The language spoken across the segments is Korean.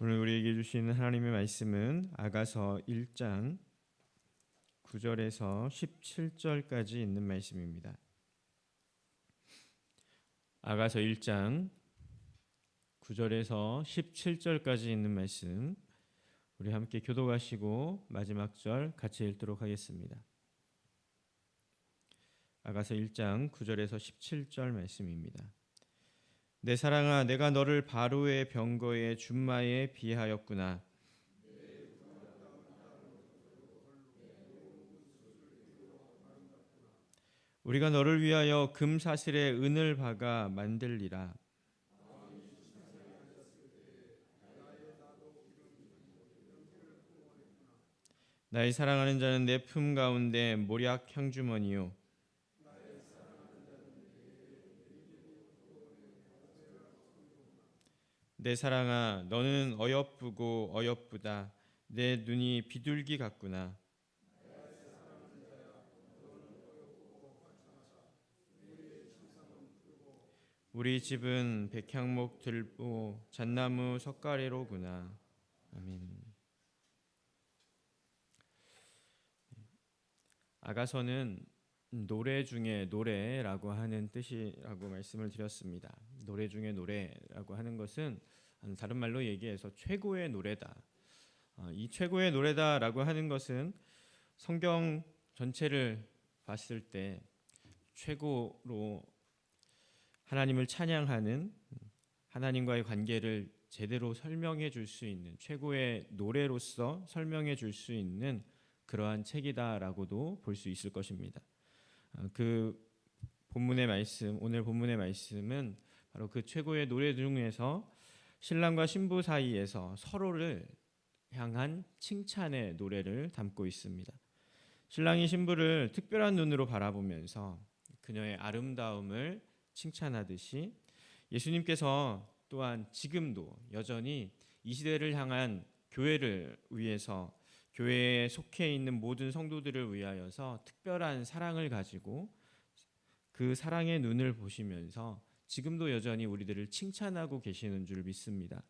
오늘 우리에게 주시는 하나님의 말씀은 아가서 1장 9절에서 17절까지 있는 말씀입니다. 아가서 1장 9절에서 17절까지 있는 말씀 우리 함께 교도하시고 마지막 절 같이 읽도록 하겠습니다. 아가서 1장 9절에서 17절 말씀입니다. 내 사랑아 내가 너를 바로의 병거의 준마에 비하였구나. 우리가 너를 위하여 금 사슬에 은을 박아 만들리라. 나의 사랑하는 자는 내 품 가운데 모략 향주머니요 내 사랑아 너는 어여쁘고 어여쁘다. 내 눈이 비둘기 같구나. 우리 집은 백향목 들보 잣나무 석가래로구나. 아멘. 아가서는 노래 중에 노래라고 하는 뜻이라고 말씀을 드렸습니다. 노래 중에 노래라고 하는 것은 다른 말로 얘기해서 최고의 노래다. 어, 이 최고의 노래다라고 하는 것은 성경 전체를 봤을 때 최고로 하나님을 찬양하는 하나님과의 관계를 제대로 설명해 줄 수 있는 최고의 노래로서 설명해 줄 수 있는 그러한 책이다라고도 볼 수 있을 것입니다. 어, 그 본문의 말씀, 오늘 본문의 말씀은 바로 그 최고의 노래 중에서 신랑과 신부 사이에서 서로를 향한 칭찬의 노래를 담고 있습니다. 신랑이 신부를 특별한 눈으로 바라보면서 그녀의 아름다움을 칭찬하듯이 예수님께서 또한 지금도 여전히 이 시대를 향한 교회를 위해서 교회에 속해 있는 모든 성도들을 위하여서 특별한 사랑을 가지고 그 사랑의 눈을 보시면서 지금도 여전히 우리들을 칭찬하고 계시는 줄 믿습니다.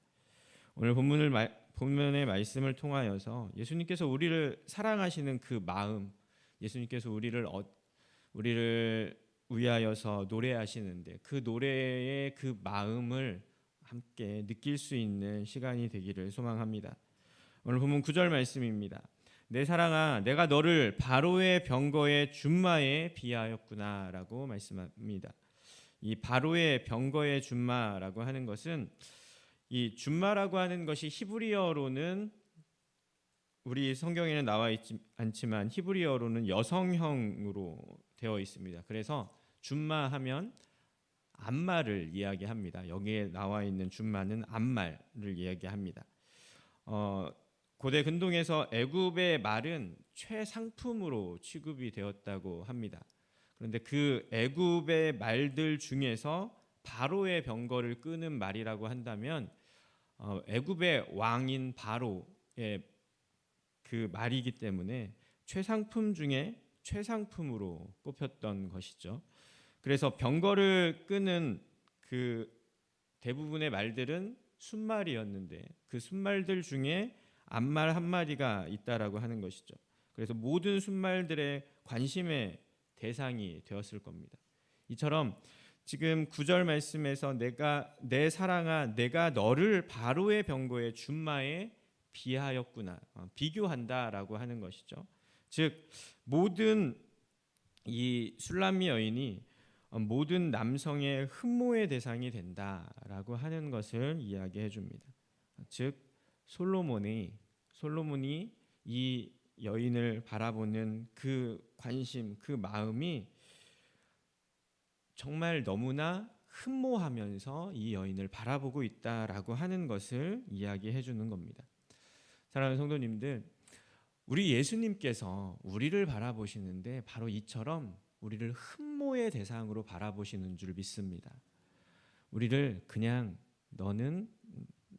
오늘 본문을 본문의 말씀을 통하여서 예수님께서 우리를 사랑하시는 그 마음, 예수님께서 우리를 어, 우리를 위하여서 노래하시는데 그 노래의 그 마음을 함께 느낄 수 있는 시간이 되기를 소망합니다. 오늘 본문 9절 말씀입니다. 내 사랑아 내가 너를 바로의 병거의 준마에 비하였구나라고 말씀합니다. 이 바로의 병거의 준마라고 하는 것은 이 준마라고 하는 것이 히브리어로는 우리 성경에는 나와 있지 않지만 히브리어로는 여성형으로 되어 있습니다. 그래서 준마 하면 암말을 이야기합니다. 여기에 나와 있는 준마는 암말을 이야기합니다. 어, 고대 근동에서 애굽의 말은 최상품으로 취급이 되었다고 합니다. 그런데 그 애굽의 말들 중에서 바로의 병거를 끄는 말이라고 한다면 어, 애굽의 왕인 바로의 그 말이기 때문에 최상품 중에 최상품으로 꼽혔던 것이죠. 그래서 병거를 끄는 그 대부분의 말들은 순말이었는데 그 순말들 중에 암말 한 마디가 있다라고 하는 것이죠. 그래서 모든 순말들의 관심의 대상이 되었을 겁니다. 이처럼 지금 구절 말씀에서 내가 내 사랑아 내가 너를 바로의 병거의 준마에 비하였구나 어, 비교한다라고 하는 것이죠. 즉 모든 이 술람미 여인이 모든 남성의 흠모의 대상이 된다라고 하는 것을 이야기해 줍니다. 즉 솔로몬이 솔로몬이 이 여인을 바라보는 그 관심, 그 마음이 정말 너무나 흠모하면서 이 여인을 바라보고 있다라고 하는 것을 이야기해 주는 겁니다. 사랑하는 성도님들, 우리 예수님께서 우리를 바라보시는데 바로 이처럼 우리를 흠모의 대상으로 바라보시는 줄 믿습니다. 우리를 그냥 너는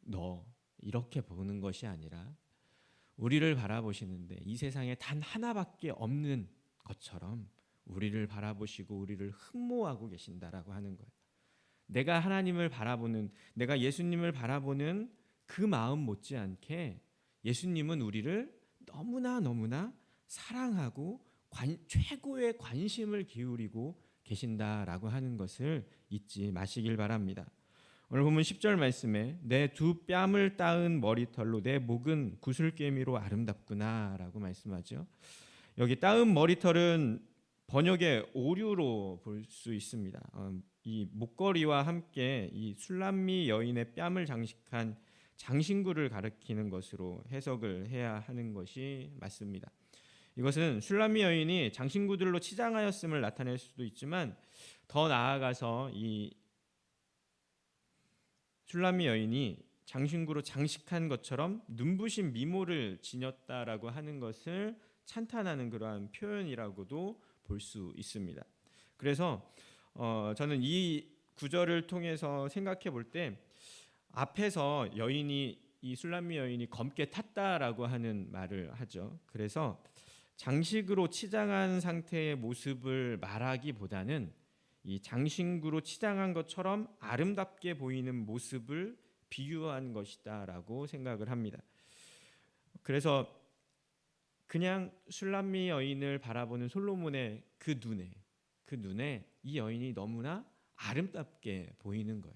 너 이렇게 보는 것이 아니라 우리를 바라보시는데 이 세상에 단 하나밖에 없는 것처럼 우리를 바라보시고 우리를 흠모하고 계신다라고 하는 거예요. 내가 하나님을 바라보는 내가 예수님을 바라보는 그 마음 못지않게 예수님은 우리를 너무나 너무나 사랑하고 관, 최고의 관심을 기울이고 계신다라고 하는 것을 잊지 마시길 바랍니다. 오늘 보면 10절 말씀에 내 두 뺨을 따은 머리털로 내 목은 구슬개미로 아름답구나라고 말씀하죠. 여기 따은 머리털은 번역의 오류로 볼 수 있습니다. 어, 이 목걸이와 함께 이 술람미 여인의 뺨을 장식한 장신구를 가리키는 것으로 해석을 해야 하는 것이 맞습니다. 이것은 술람미 여인이 장신구들로 치장하였음을 나타낼 수도 있지만 더 나아가서 이 술람미 여인이 장신구로 장식한 것처럼 눈부신 미모를 지녔다라고 하는 것을 찬탄하는 그러한 표현이라고도 볼 수 있습니다. 그래서 어, 저는 이 구절을 통해서 생각해 볼 때 앞에서 여인이 이 술람미 여인이 검게 탔다라고 하는 말을 하죠. 그래서 장식으로 치장한 상태의 모습을 말하기보다는 이 장신구로 치장한 것처럼 아름답게 보이는 모습을 비유한 것이다라고 생각을 합니다. 그래서 그냥 술람미 여인을 바라보는 솔로몬의 그 눈에 그 눈에 이 여인이 너무나 아름답게 보이는 거예요.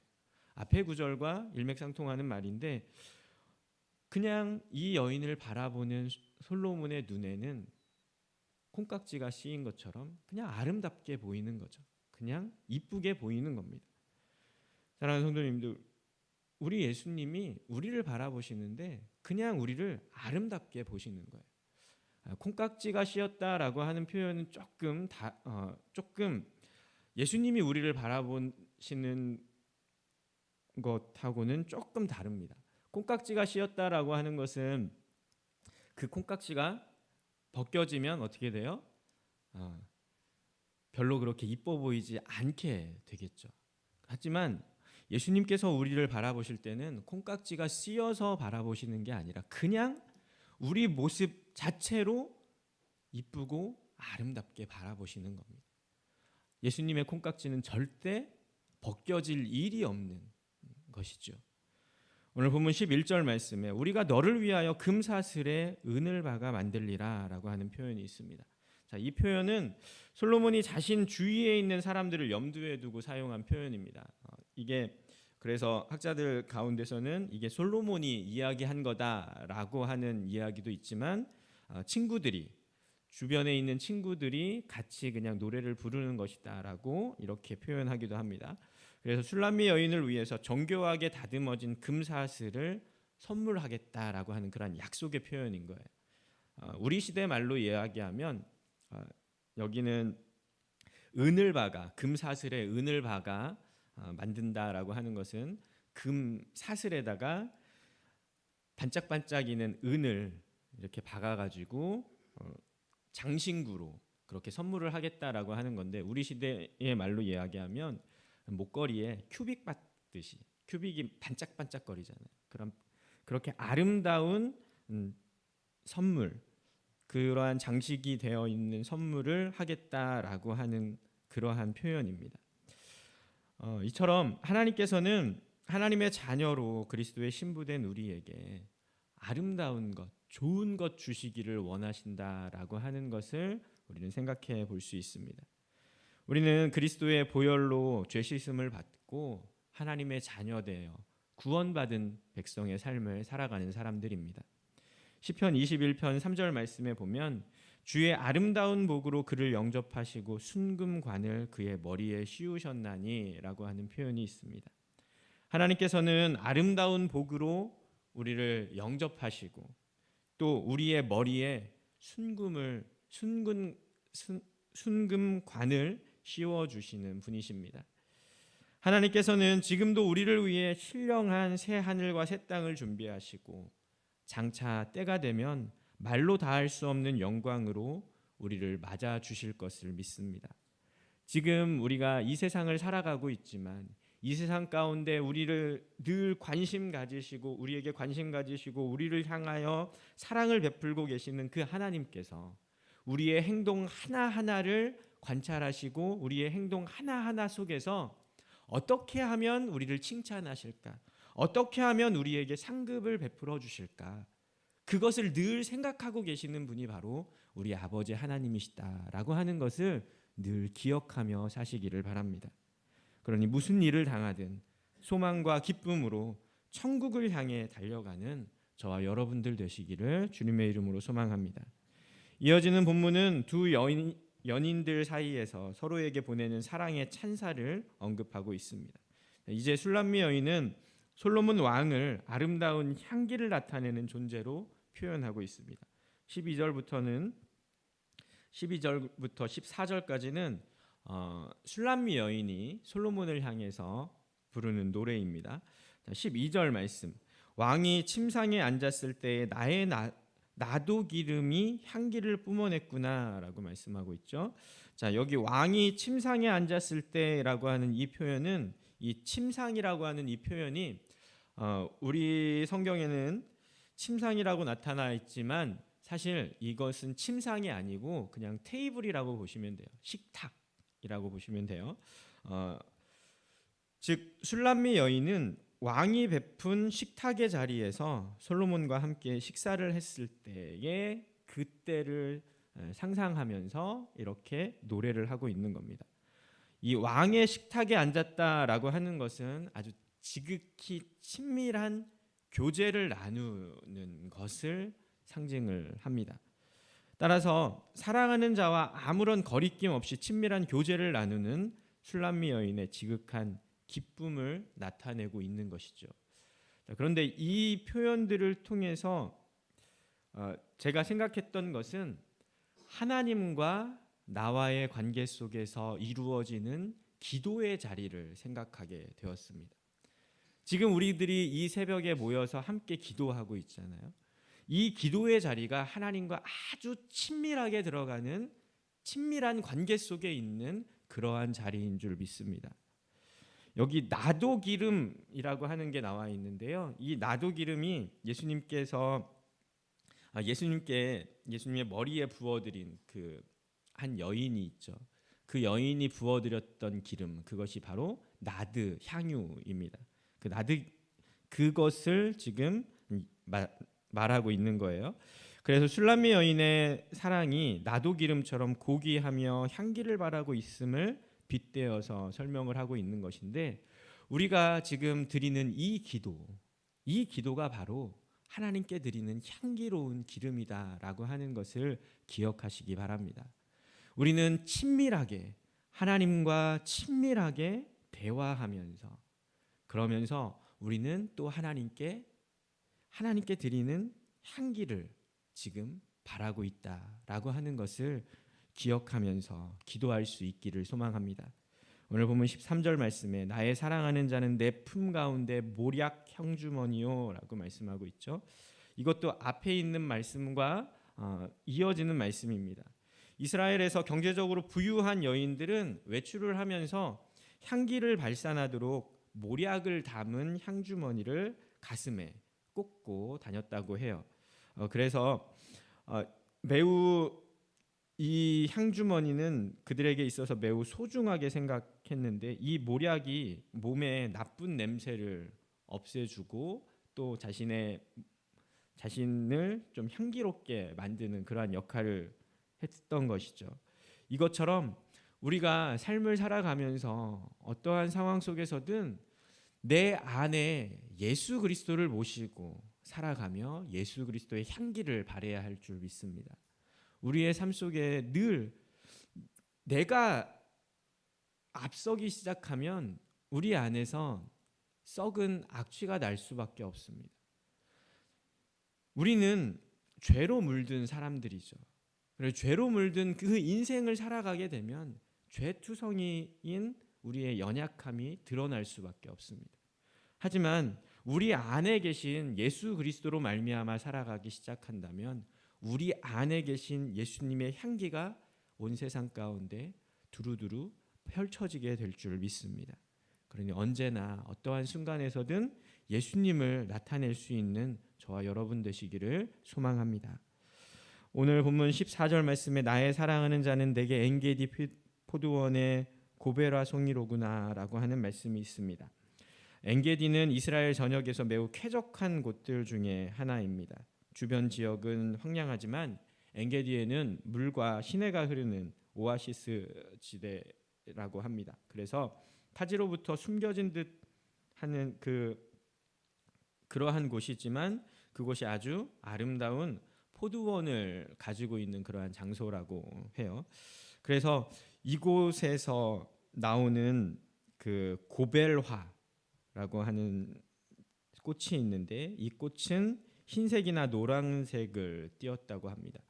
앞의 구절과 일맥상통하는 말인데 그냥 이 여인을 바라보는 솔로몬의 눈에는 콩깍지가 씌인 것처럼 그냥 아름답게 보이는 거죠. 그냥 이쁘게 보이는 겁니다. 사랑하는 성도님들, 우리 예수님이 우리를 바라보시는데 그냥 우리를 아름답게 보시는 거예요. 아, 콩깍지가 씌었다라고 하는 표현은 조금 다 어, 조금 예수님이 우리를 바라보시는 것하고는 조금 다릅니다. 콩깍지가 씌었다라고 하는 것은 그 콩깍지가 벗겨지면 어떻게 돼요? 어, 별로 그렇게 이뻐 보이지 않게 되겠죠. 하지만 예수님께서 우리를 바라보실 때는 콩깍지가 씌어서 바라보시는 게 아니라 그냥 우리 모습 자체로 이쁘고 아름답게 바라보시는 겁니다. 예수님의 콩깍지는 절대 벗겨질 일이 없는 것이죠. 오늘 본문 11절 말씀에 우리가 너를 위하여 금사슬에 은을 박아 만들리라 라고 하는 표현이 있습니다. 자, 이 표현은 솔로몬이 자신 주위에 있는 사람들을 염두에 두고 사용한 표현입니다. 어, 이게 그래서 학자들 가운데서는 이게 솔로몬이 이야기한 거다라고 하는 이야기도 있지만 어, 친구들이 주변에 있는 친구들이 같이 그냥 노래를 부르는 것이다라고 이렇게 표현하기도 합니다. 그래서 술람미 여인을 위해서 정교하게 다듬어진 금사슬을 선물하겠다라고 하는 그런 약속의 표현인 거예요. 어, 우리 시대 말로 이야기하면 어, 여기는 은을 박아 금사슬에 은을 박아 어, 만든다라고 하는 것은 금 사슬에다가 반짝반짝이는 은을 이렇게 박아가지고 장신구로 그렇게 선물을 하겠다라고 하는 건데 우리 시대의 말로 이야기하면 목걸이에 큐빅 받듯이 큐빅이 반짝반짝거리잖아요. 그럼 그렇게 아름다운 음, 선물 그러한 장식이 되어 있는 선물을 하겠다라고 하는 그러한 표현입니다. 어, 이처럼 하나님께서는 하나님의 자녀로 그리스도의 신부된 우리에게 아름다운 것, 좋은 것 주시기를 원하신다라고 하는 것을 우리는 생각해 볼 수 있습니다. 우리는 그리스도의 보혈로 죄 씻음을 받고 하나님의 자녀 되어 구원받은 백성의 삶을 살아가는 사람들입니다. 시편 21편 3절 말씀에 보면 주의 아름다운 복으로 그를 영접하시고 순금관을 그의 머리에 씌우셨나니라고 하는 표현이 있습니다. 하나님께서는 아름다운 복으로 우리를 영접하시고 또 우리의 머리에 순금을 순금 순, 순금관을 씌워 주시는 분이십니다. 하나님께서는 지금도 우리를 위해 신령한 새 하늘과 새 땅을 준비하시고 장차 때가 되면 말로 다할 수 없는 영광으로 우리를 맞아 주실 것을 믿습니다. 지금 우리가 이 세상을 살아가고 있지만 이 세상 가운데 우리를 늘 관심 가지시고 우리에게 관심 가지시고 우리를 향하여 사랑을 베풀고 계시는 그 하나님께서 우리의 행동 하나하나를 관찰하시고 우리의 행동 하나하나 속에서 어떻게 하면 우리를 칭찬하실까? 어떻게 하면 우리에게 상급을 베풀어 주실까? 그것을 늘 생각하고 계시는 분이 바로 우리 아버지 하나님이시다라고 하는 것을 늘 기억하며 사시기를 바랍니다. 그러니 무슨 일을 당하든 소망과 기쁨으로 천국을 향해 달려가는 저와 여러분들 되시기를 주님의 이름으로 소망합니다. 이어지는 본문은 두 여인, 연인들 사이에서 서로에게 보내는 사랑의 찬사를 언급하고 있습니다. 이제 술람미 여인은 솔로몬 왕을 아름다운 향기를 나타내는 존재로 표현하고 있습니다. 12절부터는 12절부터 14절까지는 어, 술람미 여인이 솔로몬을 향해서 부르는 노래입니다. 12절 말씀. 왕이 침상에 앉았을 때 나의 나, 나도 기름이 향기를 뿜어냈구나라고 말씀하고 있죠. 자, 여기 왕이 침상에 앉았을 때라고 하는 이 표현은 이 침상이라고 하는 이 표현이 어, 우리 성경에는 침상이라고 나타나 있지만 사실 이것은 침상이 아니고 그냥 테이블이라고 보시면 돼요. 식탁이라고 보시면 돼요. 어, 즉 술람미 여인은 왕이 베푼 식탁의 자리에서 솔로몬과 함께 식사를 했을 때의 그때를 상상하면서 이렇게 노래를 하고 있는 겁니다. 이 왕의 식탁에 앉았다라고 하는 것은 아주 지극히 친밀한 교제를 나누는 것을 상징을 합니다. 따라서 사랑하는 자와 아무런 거리낌 없이 친밀한 교제를 나누는 술람미 여인의 지극한 기쁨을 나타내고 있는 것이죠. 그런데 이 표현들을 통해서 어, 제가 생각했던 것은 하나님과 나와의 관계 속에서 이루어지는 기도의 자리를 생각하게 되었습니다. 지금 우리들이 이 새벽에 모여서 함께 기도하고 있잖아요. 이 기도의 자리가 하나님과 아주 친밀하게 들어가는 친밀한 관계 속에 있는 그러한 자리인 줄 믿습니다. 여기 나도 기름이라고 하는 게 나와 있는데요. 이 나도 기름이 예수님께서 아, 예수님께 예수님의 머리에 부어드린 그 한 여인이 있죠. 그 여인이 부어드렸던 기름 그것이 바로 나드 향유입니다. 그 나드 그것을 지금 마, 말하고 있는 거예요. 그래서 술람미 여인의 사랑이 나도 기름처럼 고귀하며 향기를 바라고 있음을 빗대어서 설명을 하고 있는 것인데 우리가 지금 드리는 이 기도, 이 기도가 바로 하나님께 드리는 향기로운 기름이다라고 하는 것을 기억하시기 바랍니다. 우리는 친밀하게 하나님과 친밀하게 대화하면서 그러면서 우리는 또 하나님께 하나님께 드리는 향기를 지금 바라고 있다라고 하는 것을 기억하면서 기도할 수 있기를 소망합니다. 오늘 보면 13절 말씀에 나의 사랑하는 자는 내 품 가운데 모략 형주머니요라고 말씀하고 있죠. 이것도 앞에 있는 말씀과 어, 이어지는 말씀입니다. 이스라엘에서 경제적으로 부유한 여인들은 외출을 하면서 향기를 발산하도록 모략을 담은 향주머니를 가슴에 꽂고 다녔다고 해요. 어, 그래서 어, 매우 이 향주머니는 그들에게 있어서 매우 소중하게 생각했는데 이 모략이 몸에 나쁜 냄새를 없애주고 또 자신의 자신을 좀 향기롭게 만드는 그러한 역할을 했던 것이죠. 이것처럼 우리가 삶을 살아가면서 어떠한 상황 속에서든 내 안에 예수 그리스도를 모시고 살아가며 예수 그리스도의 향기를 발해야 할 줄 믿습니다. 우리의 삶 속에 늘 내가 앞서기 시작하면 우리 안에서 썩은 악취가 날 수밖에 없습니다. 우리는 죄로 물든 사람들이죠. 죄로 물든 그 인생을 살아가게 되면 죄투성이인 우리의 연약함이 드러날 수밖에 없습니다. 하지만 우리 안에 계신 예수 그리스도로 말미암아 살아가기 시작한다면 우리 안에 계신 예수님의 향기가 온 세상 가운데 두루두루 펼쳐지게 될 줄 믿습니다. 그러니 언제나 어떠한 순간에서든 예수님을 나타낼 수 있는 저와 여러분 되시기를 소망합니다. 오늘 본문 14절 말씀에 나의 사랑하는 자는 내게 엔게디 포도원의 고베라 송이로구나라고 하는 말씀이 있습니다. 엔게디는 이스라엘 전역에서 매우 쾌적한 곳들 중에 하나입니다. 주변 지역은 황량하지만 엔게디에는 물과 시내가 흐르는 오아시스 지대라고 합니다. 그래서 타지로부터 숨겨진 듯 하는 그 그러한 곳이지만 그곳이 아주 아름다운 포도원을 가지고 있는 그러한 장소라고 해요. 그래서 이곳에서 나오는 그 고벨화라고 하는 꽃이 있는데 이 꽃은 흰색이나 노란색을 띄었다고 합니다.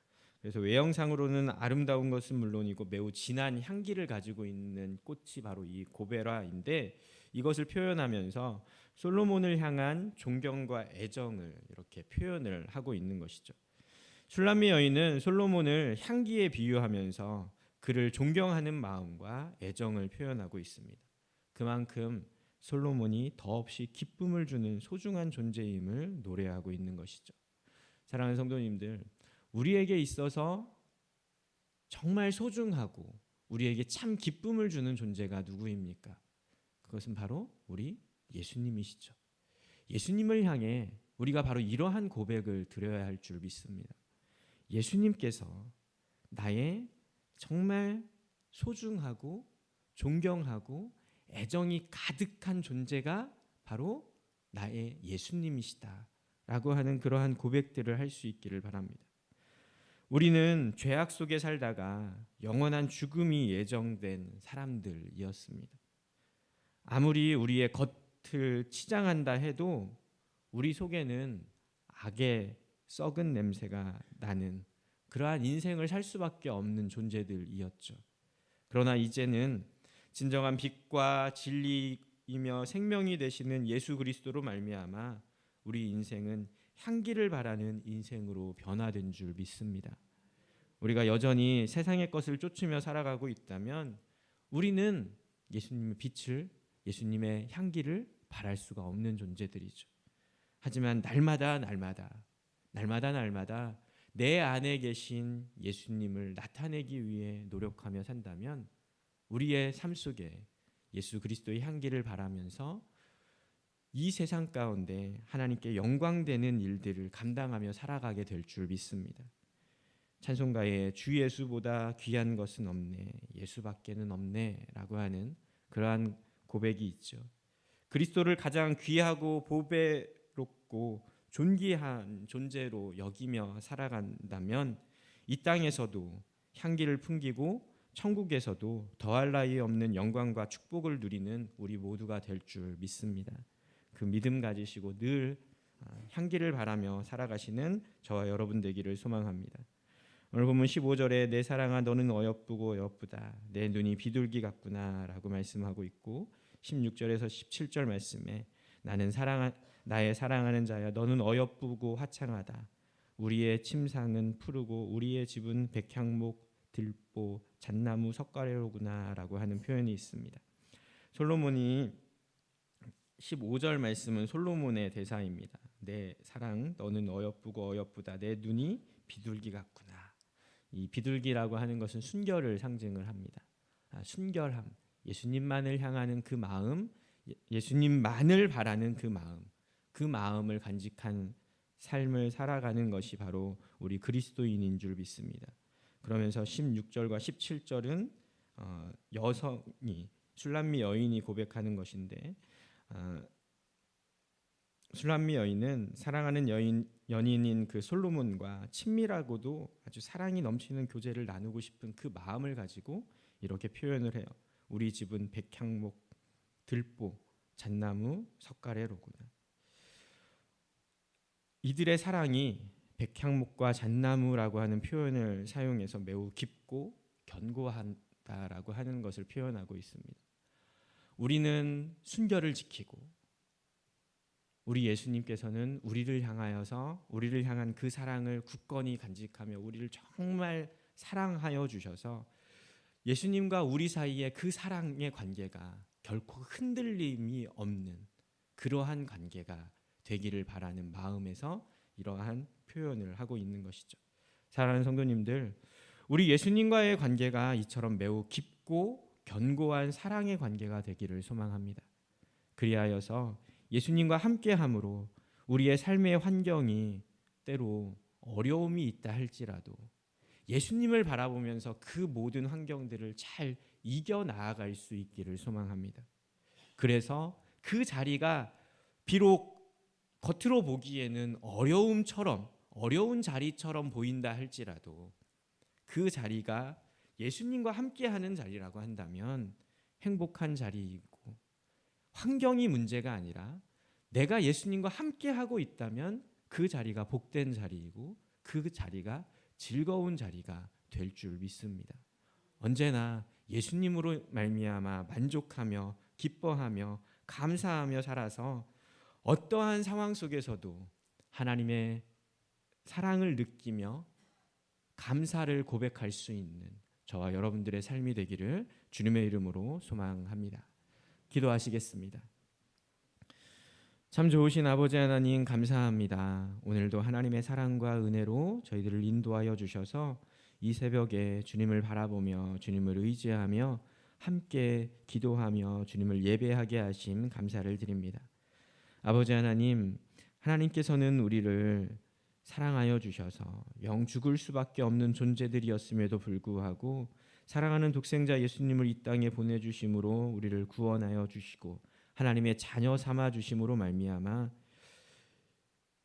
그래서 외형상으로는 아름다운 것은 물론이고 매우 진한 향기를 가지고 있는 꽃이 바로 이 고벨화인데 이것을 표현하면서 솔로몬을 향한 존경과 애정을 이렇게 표현을 하고 있는 것이죠. 술람미 여인은 솔로몬을 향기에 비유하면서 그를 존경하는 마음과 애정을 표현하고 있습니다. 그만큼 솔로몬이 더없이 기쁨을 주는 소중한 존재임을 노래하고 있는 것이죠. 사랑하는 성도님들, 우리에게 있어서 정말 소중하고 우리에게 참 기쁨을 주는 존재가 누구입니까? 그것은 바로 우리 예수님이시죠. 예수님을 향해 우리가 바로 이러한 고백을 드려야 할 줄 믿습니다. 예수님께서 나의 정말 소중하고 존경하고 애정이 가득한 존재가 바로 나의 예수님이시다 라고 하는 그러한 고백들을 할 수 있기를 바랍니다. 우리는 죄악 속에 살다가 영원한 죽음이 예정된 사람들이었습니다. 아무리 우리의 겉을 치장한다 해도 우리 속에는 악의 썩은 냄새가 나는 그러한 인생을 살 수밖에 없는 존재들이었죠. 그러나 이제는 진정한 빛과 진리이며 생명이 되시는 예수 그리스도로 말미암아 우리 인생은 향기를 바라는 인생으로 변화된 줄 믿습니다. 우리가 여전히 세상의 것을 쫓으며 살아가고 있다면 우리는 예수님의 빛을 예수님의 향기를 바랄 수가 없는 존재들이죠. 하지만 날마다 날마다 날마다 날마다 내 안에 계신 예수님을 나타내기 위해 노력하며 산다면 우리의 삶 속에 예수 그리스도의 향기를 바라면서 이 세상 가운데 하나님께 영광되는 일들을 감당하며 살아가게 될 줄 믿습니다. 찬송가에 주 예수보다 귀한 것은 없네 예수밖에는 없네라고 하는 그러한 고백이 있죠. 그리스도를 가장 귀하고 보배롭고 존귀한 존재로 여기며 살아간다면 이 땅에서도 향기를 풍기고 천국에서도 더할 나위 없는 영광과 축복을 누리는 우리 모두가 될 줄 믿습니다. 그 믿음 가지시고 늘 향기를 바라며 살아가시는 저와 여러분 되기를 소망합니다. 오늘 보면 15절에 내 사랑아 너는 어여쁘고 어여쁘다 내 눈이 비둘기 같구나라고 말씀하고 있고 16절에서 17절 말씀에 나는 사랑 나의 사랑하는 자야 너는 어여쁘고 화창하다 우리의 침상은 푸르고 우리의 집은 백향목 들보 잣나무 석가래로구나라고 하는 표현이 있습니다. 솔로몬이 15절 말씀은 솔로몬의 대사입니다. 내 사랑 너는 어여쁘고 어여쁘다 내 눈이 비둘기 같구나. 이 비둘기라고 하는 것은 순결을 상징을 합니다. 아, 순결함, 예수님만을 향하는 그 마음, 예수님만을 바라는 그 마음, 그 마음을 간직한 삶을 살아가는 것이 바로 우리 그리스도인인 줄 믿습니다. 그러면서 16절과 17절은 어, 여성이 술람미 여인이 고백하는 것인데 어, 술람미 여인은 사랑하는 여인 연인인 그 솔로몬과 친밀하고도 아주 사랑이 넘치는 교제를 나누고 싶은 그 마음을 가지고 이렇게 표현을 해요. 우리 집은 백향목, 들보, 잣나무, 석가래로구나. 이들의 사랑이 백향목과 잣나무라고 하는 표현을 사용해서 매우 깊고 견고하다라고 하는 것을 표현하고 있습니다. 우리는 순결을 지키고 우리 예수님께서는 우리를 향하여서 우리를 향한 그 사랑을 굳건히 간직하며 우리를 정말 사랑하여 주셔서 예수님과 우리 사이의 그 사랑의 관계가 결코 흔들림이 없는 그러한 관계가 되기를 바라는 마음에서 이러한 표현을 하고 있는 것이죠. 사랑하는 성도님들, 우리 예수님과의 관계가 이처럼 매우 깊고 견고한 사랑의 관계가 되기를 소망합니다. 그리하여서 예수님과 함께함으로 우리의 삶의 환경이 때로 어려움이 있다 할지라도 예수님을 바라보면서 그 모든 환경들을 잘 이겨 나아갈 수 있기를 소망합니다. 그래서 그 자리가 비록 겉으로 보기에는 어려움처럼 어려운 자리처럼 보인다 할지라도 그 자리가 예수님과 함께하는 자리라고 한다면 행복한 자리이고 환경이 문제가 아니라 내가 예수님과 함께하고 있다면 그 자리가 복된 자리이고 그 자리가 즐거운 자리가 될 줄 믿습니다. 언제나 예수님으로 말미암아 만족하며 기뻐하며 감사하며 살아서 어떠한 상황 속에서도 하나님의 사랑을 느끼며 감사를 고백할 수 있는 저와 여러분들의 삶이 되기를 주님의 이름으로 소망합니다. 기도하시겠습니다. 참 좋으신 아버지 하나님 감사합니다. 오늘도 하나님의 사랑과 은혜로 저희들을 인도하여 주셔서 이 새벽에 주님을 바라보며 주님을 의지하며 함께 기도하며 주님을 예배하게 하심 감사를 드립니다. 아버지 하나님, 하나님께서는 우리를 사랑하여 주셔서 영 죽을 수밖에 없는 존재들이었음에도 불구하고 사랑하는 독생자 예수님을 이 땅에 보내 주심으로 우리를 구원하여 주시고 하나님의 자녀 삼아 주심으로 말미암아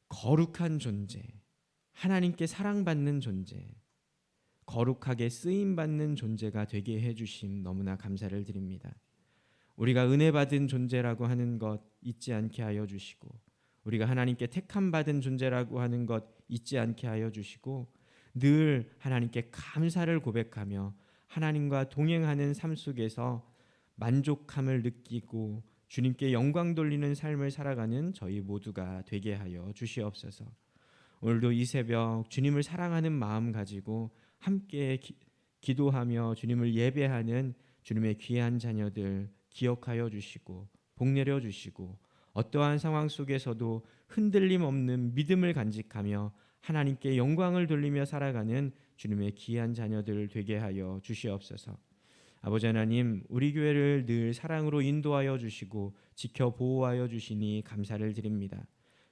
거룩한 존재, 하나님께 사랑받는 존재, 거룩하게 쓰임 받는 존재가 되게 해 주심 너무나 감사를 드립니다. 우리가 은혜 받은 존재라고 하는 것 잊지 않게 하여 주시고 우리가 하나님께 택함 받은 존재라고 하는 것 잊지 않게 하여 주시고 늘 하나님께 감사를 고백하며 하나님과 동행하는 삶 속에서 만족함을 느끼고 주님께 영광 돌리는 삶을 살아가는 저희 모두가 되게 하여 주시옵소서. 오늘도 이 새벽 주님을 사랑하는 마음 가지고 함께 기, 기도하며 주님을 예배하는 주님의 귀한 자녀들 기억하여 주시고 복 내려 주시고 어떠한 상황 속에서도 흔들림 없는 믿음을 간직하며 하나님께 영광을 돌리며 살아가는 주님의 귀한 자녀들 되게 하여 주시옵소서. 아버지 하나님, 우리 교회를 늘 사랑으로 인도하여 주시고 지켜 보호하여 주시니 감사를 드립니다.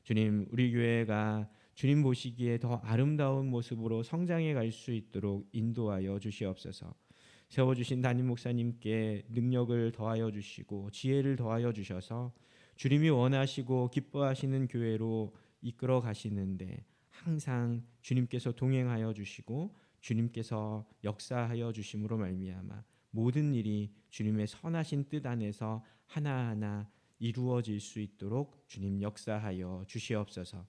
주님, 우리 교회가 주님 보시기에 더 아름다운 모습으로 성장해 갈 수 있도록 인도하여 주시옵소서. 세워 주신 담임 목사님께 능력을 더하여 주시고 지혜를 더하여 주셔서 주님이 원하시고 기뻐하시는 교회로 이끌어 가시는데 항상 주님께서 동행하여 주시고 주님께서 역사하여 주심으로 말미암아 모든 일이 주님의 선하신 뜻 안에서 하나하나 이루어질 수 있도록 주님 역사하여 주시옵소서.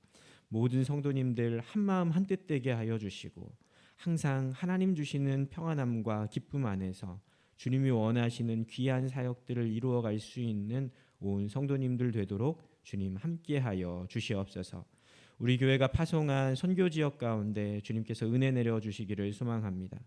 모든 성도님들 한 마음 한 뜻 되게 하여 주시고 항상 하나님 주시는 평안함과 기쁨 안에서 주님이 원하시는 귀한 사역들을 이루어 갈 수 있는 온 성도님들 되도록 주님 함께하여 주시옵소서. 우리 교회가 파송한 선교 지역 가운데 주님께서 은혜 내려 주시기를 소망합니다.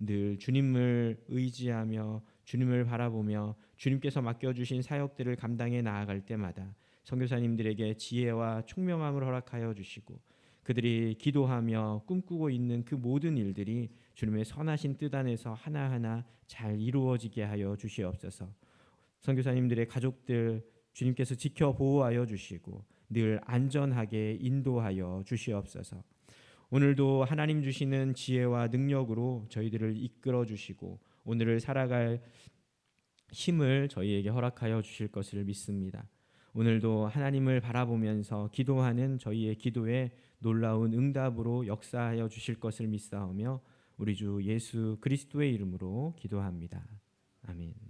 늘 주님을 의지하며 주님을 바라보며 주님께서 맡겨 주신 사역들을 감당해 나아갈 때마다 선교사님들에게 지혜와 총명함을 허락하여 주시고 그들이 기도하며 꿈꾸고 있는 그 모든 일들이 주님의 선하신 뜻 안에서 하나하나 잘 이루어지게 하여 주시옵소서. 선교사님들의 가족들 주님께서 지켜 보호하여 주시고 늘 안전하게 인도하여 주시옵소서. 오늘도 하나님 주시는 지혜와 능력으로 저희들을 이끌어 주시고 오늘을 살아갈 힘을 저희에게 허락하여 주실 것을 믿습니다. 오늘도 하나님을 바라보면서 기도하는 저희의 기도에 놀라운 응답으로 역사하여 주실 것을 믿사오며 우리 주 예수 그리스도의 이름으로 기도합니다. 아멘.